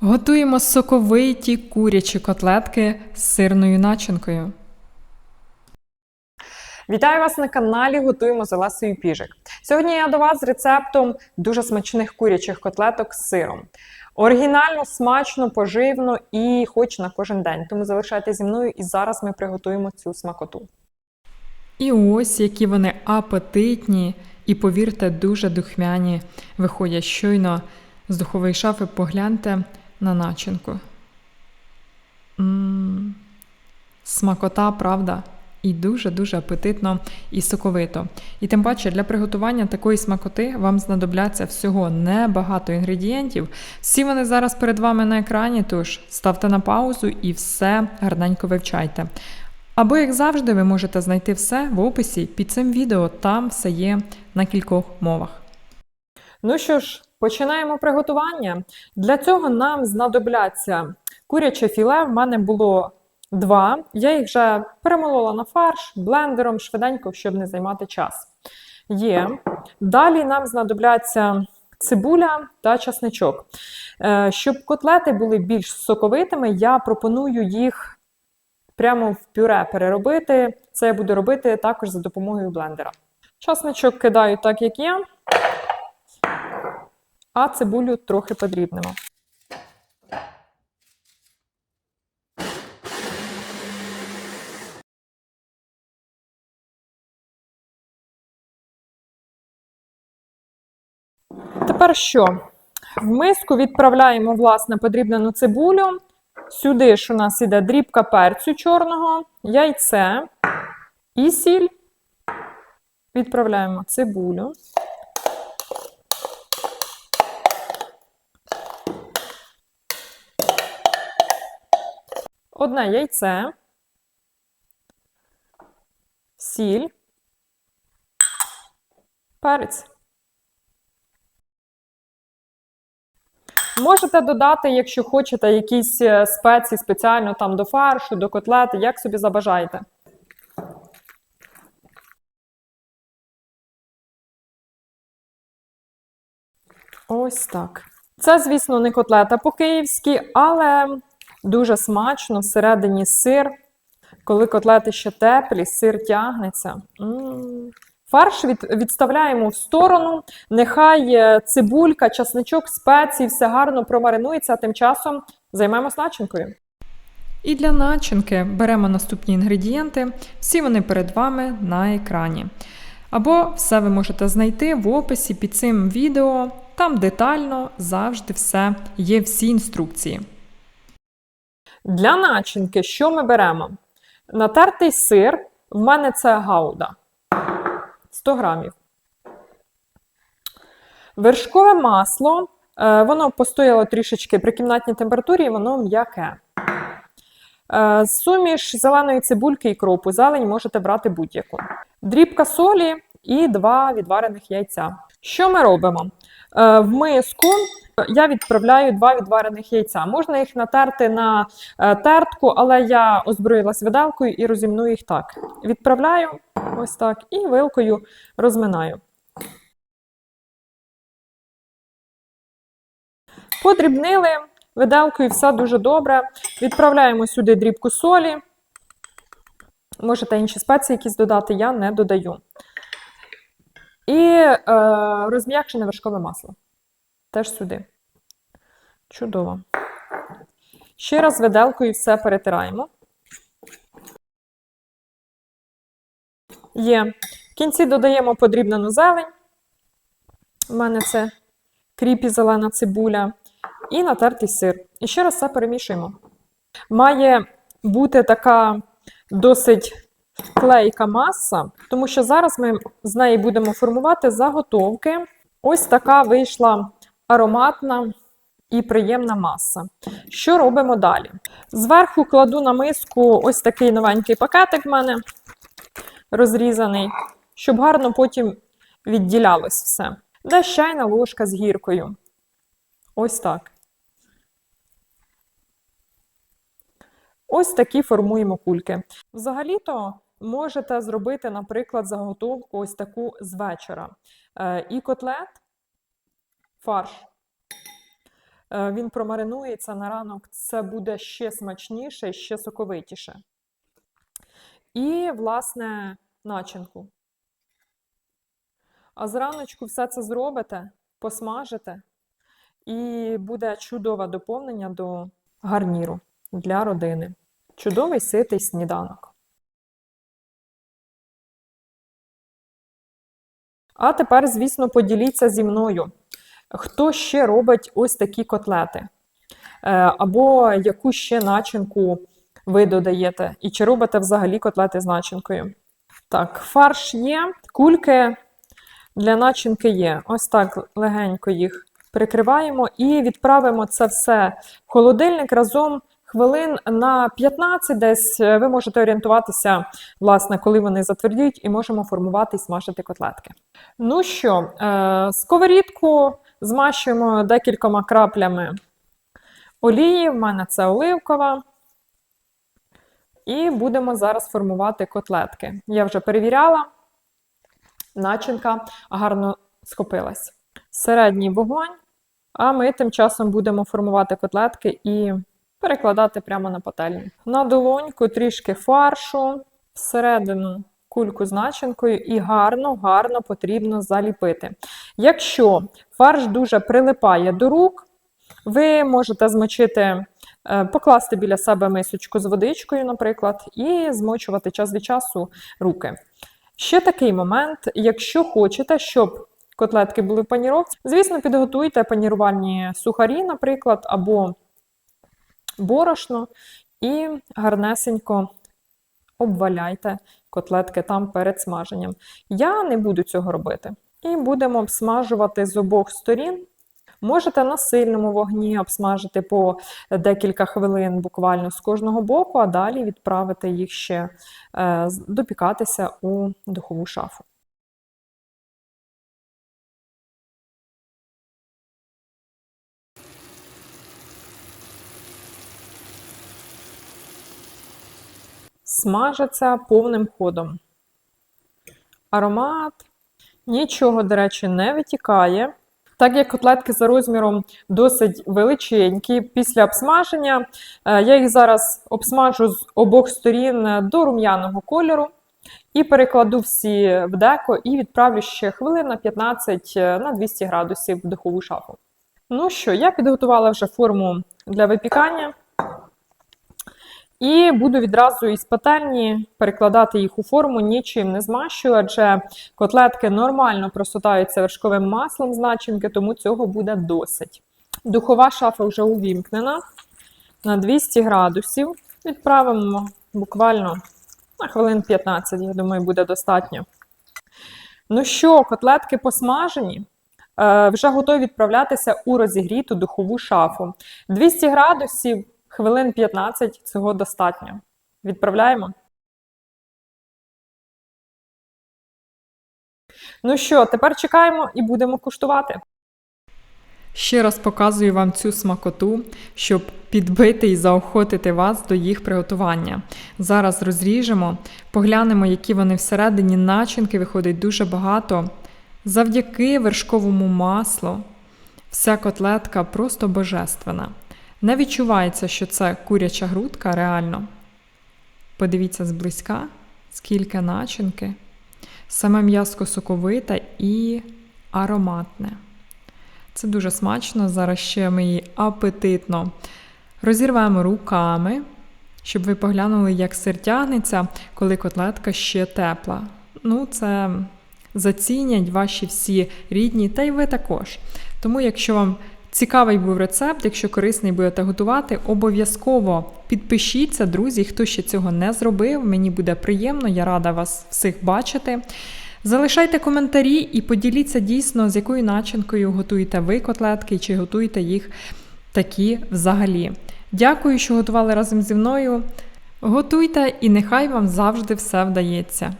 Готуємо соковиті курячі котлетки з сирною начинкою. Вітаю вас на каналі Готуємо з Олесею Піжик. Сьогодні я до вас з рецептом дуже смачних курячих котлеток з сиром. Оригінально, смачно, поживно і хоч на кожен день. Тому залишайтеся зі мною і зараз ми приготуємо цю смакоту. І ось які вони апетитні і, повірте, дуже духмяні. Виходять щойно з духової шафи, погляньте на начинку. М, Смакота, правда? І дуже-дуже апетитно і соковито. І тим паче для приготування такої смакоти вам знадобляться всього небагато інгредієнтів. Всі вони зараз перед вами на екрані, тож ставте на паузу і все гарненько вивчайте. Або, як завжди, ви можете знайти все в описі під цим відео, там все є на кількох мовах. Ну що ж, починаємо приготування. Для цього нам знадобляться куряче філе. В мене було два. Я їх вже перемолола на фарш блендером швиденько, щоб не займати час. Є. Далі нам знадобляться цибуля та часничок. Е, Щоб котлети були більш соковитими, я пропоную їх прямо в пюре переробити. Це я буду робити також за допомогою блендера. Часничок кидаю так, як є а цибулю трохи подрібнемо. Тепер що? В миску відправляємо власне подрібнену цибулю. Сюди ж у нас іде дрібка перцю чорного, яйце і сіль. Відправляємо цибулю. Одне яйце, сіль, перець. Можете додати, якщо хочете, якісь е, спеції спеціально там до фаршу, до котлети, як собі забажаєте. Ось так. Це, звісно, не котлета по-київськи, але дуже смачно всередині сир. Коли котлети ще теплі, сир тягнеться. Фарш від, відставляємо в сторону. Нехай е, цибулька, часничок, спеції, все гарно промаринується, а тим часом займемось начинкою. І для начинки беремо наступні інгредієнти, всі вони перед вами на екрані. Або все ви можете знайти в описі під цим відео, там детально завжди все є всі інструкції. Для начинки, що ми беремо? Натертий сир, в мене це гауда 100 грамів. Вершкове масло, е, воно постояло трішечки при кімнатній температурі, воно м'яке. Е, Суміш зеленої цибульки і кропу. Зелень можете брати будь-яку. Дрібка солі і два відварених яйця. Що ми робимо? Е, В миску я відправляю два відварених яйця. Можна їх натерти на е, тертку, але я озброїлась виделкою і розімну їх так. Відправляю ось так і вилкою розминаю. Подрібнили виделкою, все дуже добре. Відправляємо сюди дрібку солі. Можете інші спеції якісь додати, я не додаю. І е, розм'якшене вершкове масло. Теж сюди. Чудово. Ще раз виделкою все перетираємо. Є. В кінці додаємо подрібнену зелень. У мене це кріпі зелена цибуля. І натертий сир. І ще раз все перемішуємо. Має бути така досить клейка маса, тому що зараз ми з неї будемо формувати заготовки. Ось така вийшла ароматна і приємна маса. Що робимо далі? Зверху кладу на миску ось такий новенький пакетик в мене розрізаний, щоб гарно потім відділялось все. Десь чайна ложка з гіркою. Ось так. Ось такі формуємо кульки. Взагалі-то можете зробити, наприклад, заготовку ось таку з вечора. Е, і котлет, фарш е, він промаринується на ранок, це буде ще смачніше ще соковитіше. І, власне, начинку. А зраночку все це зробите, посмажите, і буде чудове доповнення до гарніру для родини. Чудовий ситий сніданок. А тепер, звісно, поділіться зі мною, хто ще робить ось такі котлети, Е, або яку ще начинку ви додаєте, і чи робите взагалі котлети з начинкою. Так, фарш є, кульки для начинки є. Ось так легенько їх прикриваємо і відправимо це все в холодильник разом хвилин на 15 десь. Е, Ви можете орієнтуватися, власне, коли вони затвердіють, і можемо формувати і смажити котлетки. Ну що, е, сковорідку змащуємо декількома краплями олії. В мене це оливкова. І будемо зараз формувати котлетки. Я вже перевіряла, начинка гарно схопилась. Середній вогонь, а ми тим часом будемо формувати котлетки і перекладати прямо на пательню. На долоньку трішки фаршу, всередину кульку з начинкою і гарно, гарно потрібно заліпити. Якщо фарш дуже прилипає до рук, ви можете змочити, е, покласти біля себе мисочку з водичкою, наприклад, і змочувати час від часу руки. Ще такий момент, якщо хочете, щоб котлетки були в паніровці, звісно, підготуйте панірувальні сухарі, наприклад, або борошно, і гарнесенько обваляйте котлетки там перед смаженням. Я не буду цього робити. І будемо обсмажувати з обох сторін. Можете на сильному вогні обсмажити по декілька хвилин буквально з кожного боку, а далі відправити їх ще е, допікатися у духову шафу. Смажаться повним ходом. Аромат нічого, до речі, не витікає. Так як котлетки за розміром досить величенькі, після обсмаження е, я їх зараз обсмажу з обох сторін до рум'яного кольору і перекладу всі в деко і відправлю ще хвилин на 15 е, на 200 градусів в духову шафу. Ну що, я підготувала вже форму для випікання. І буду відразу із пательні перекладати їх у форму, нічим не змащую, адже котлетки нормально просотаються вершковим маслом з начинки, тому цього буде досить. Духова шафа вже увімкнена на 200 градусів. Відправимо буквально на хвилин 15, я думаю, буде достатньо. Ну що, котлетки посмажені. Е, Вже готові відправлятися у розігріту духову шафу. 200 градусів, хвилин 15 цього достатньо. Відправляємо. Ну що, тепер чекаємо і будемо куштувати. Ще раз показую вам цю смакоту, щоб підбити і заохотити вас до їх приготування. Зараз розріжемо, поглянемо, які вони всередині начинки виходить дуже багато. Завдяки вершковому маслу вся котлетка просто божественна. Не відчувається, що це куряча грудка реально. Подивіться зблизька, скільки начинки. Саме м'яско соковите і ароматне. Це дуже смачно. Зараз ще ми її апетитно розірвемо руками, щоб ви поглянули, як сир тягнеться, коли котлетка ще тепла. Ну, це зацінять ваші всі рідні, та й ви також. Тому, якщо вам цікавий був рецепт, якщо корисний будете готувати, обов'язково підпишіться, друзі, хто ще цього не зробив. Мені буде приємно, я рада вас всіх бачити. Залишайте коментарі і поділіться дійсно, з якою начинкою готуєте ви котлетки, чи готуєте їх такі взагалі. Дякую, що готували разом зі мною. Готуйте і нехай вам завжди все вдається.